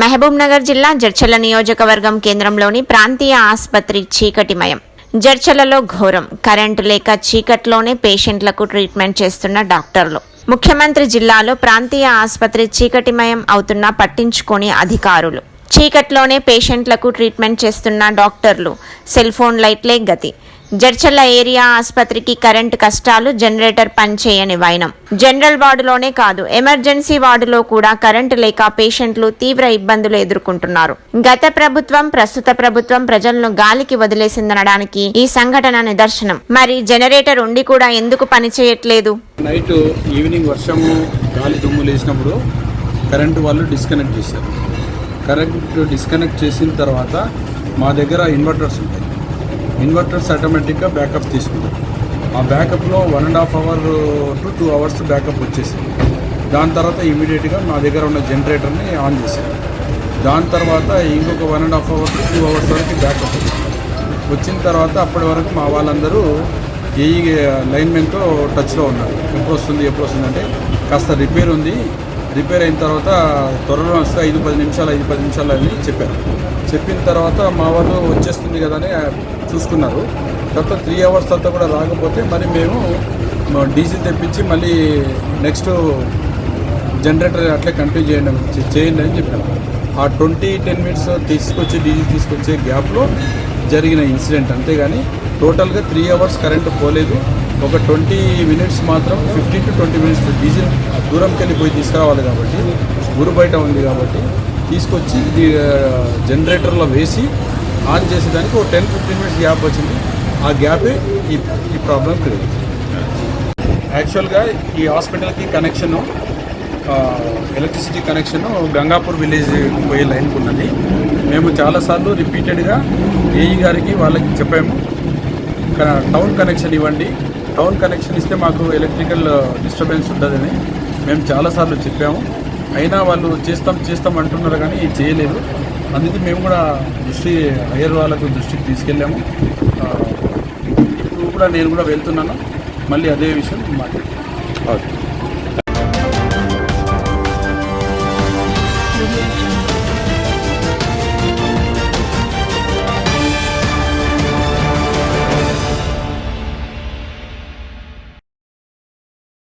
మహబూబ్నగర్ జిల్లా జడ్చల నియోజకవర్గం కేంద్రంలోని ప్రాంతీయ ఆసుపత్రి చీకటిమయం. జడ్చలలో ఘోరం. కరెంటు లేక చీకట్లోనే పేషెంట్లకు ట్రీట్మెంట్ చేస్తున్న డాక్టర్లు. ముఖ్యమంత్రి జిల్లాలో ప్రాంతీయ ఆసుపత్రి చీకటిమయం అవుతున్నా పట్టించుకొని అధికారులు. చీకట్లోనే పేషెంట్లకు ట్రీట్మెంట్ చేస్తున్న డాక్టర్లు. సెల్ ఫోన్ లైట్లే గతి. జడ్చల్ల ఏరియా ఆసుపత్రికి కరెంటు కష్టాలు జనరేటర్ పనిచేయని వైనం. జనరల్ వార్డులోనే కాదు ఎమర్జెన్సీ వార్డులో కూడా కరెంటు లేక పేషెంట్లు తీవ్ర ఇబ్బందులు ఎదుర్కొంటున్నారు. గత ప్రభుత్వం ప్రస్తుత ప్రభుత్వం ప్రజలను గాలికి వదిలేసిందనడానికి ఈ సంఘటన నిదర్శనం. మరి జనరేటర్ ఉండి కూడా ఎందుకు పనిచేయట్లేదు? నైట్ ఈవినింగ్ వర్షము గాలి దుమ్ము లేచినప్పుడు కరెంటు వాళ్ళు డిస్కనెక్ట్ చేశారు. కరెంట్ డిస్కనెక్ట్ చేసిన తర్వాత మా దగ్గర ఇన్వర్టర్స్ ఉంటాయి. ఇన్వర్టర్స్ ఆటోమేటిక్గా బ్యాకప్ తీసుకుంటాయి ఆ బ్యాకప్లో one and half hour to two hours backup వచ్చేసింది. దాని తర్వాత ఇమీడియట్గా మా దగ్గర ఉన్న జనరేటర్ని ఆన్ చేశాను. దాని తర్వాత ఇంకొక one and half hour to two hours వరకు బ్యాకప్ వచ్చిన తర్వాత అప్పటి వరకు మా వాళ్ళందరూ ఈ లైన్మెన్తో టచ్లో ఉన్నారు. ఎప్పుడు వస్తుంది ఎప్పుడు వస్తుంది అంటే కాస్త రిపేర్ ఉంది. రిపేర్ అయిన తర్వాత త్వరలో వస్తే ఐదు పది నిమిషాలు ఐదు పది నిమిషాలు అని చెప్పారు. చెప్పిన తర్వాత మా వాళ్ళు వచ్చేస్తుంది కదా అని చూసుకున్నారు. తర్వాత త్రీ అవర్స్ తర్వాత కూడా రాకపోతే మరి మేము డీజిల్ తెప్పించి మళ్ళీ నెక్స్ట్ జనరేటర్ అట్లే కంటిన్యూ చేయండి చేయండి అని చెప్పాను ఆ ట్వంటీ టెన్ మినిట్స్ తీసుకొచ్చి డీజిల్ తీసుకొచ్చే గ్యాప్లో జరిగిన ఇన్సిడెంట్ అంతేగాని టోటల్గా త్రీ అవర్స్ కరెంటు పోలేదు. ఒక ట్వంటీ మినిట్స్ మాత్రం fifteen to twenty minutes diesel దూరంకి వెళ్ళిపోయి తీసుకురావాలి కాబట్టి ఊరు బయట ఉంది కాబట్టి తీసుకొచ్చి జనరేటర్లో వేసి ఆన్ చేసేదానికి ఒక టెన్ ఫిఫ్టీన్ మినిట్స్ గ్యాప్ వచ్చింది. ఆ గ్యాపే ఈ ఈ ప్రాబ్లం క్రియేట్ యాక్చువల్గా ఈ హాస్పిటల్కి connection electricity connection Gangapur village పోయే లైన్కి ఉన్నది. మేము చాలాసార్లు రిపీటెడ్గా ఏఈ గారికి వాళ్ళకి చెప్పాము క- టౌన్ కనెక్షన్ ఇవ్వండి. టౌన్ కనెక్షన్ ఇస్తే మాకు ఎలక్ట్రికల్ డిస్టర్బెన్స్ ఉండదని మేము చాలాసార్లు చెప్పాము. అయినా వాళ్ళు చేస్తాం చేస్తాం అంటున్నారు కానీ చేయలేదు. అందుకే మేము కూడా దృష్టి అయ్యర్ వాళ్ళకు దృష్టికి తీసుకెళ్ళాము. ఇప్పుడు కూడా నేను కూడా వెళ్తున్నాను. మళ్ళీ అదే విషయం మాట్లాడుతున్నాను ఓకే.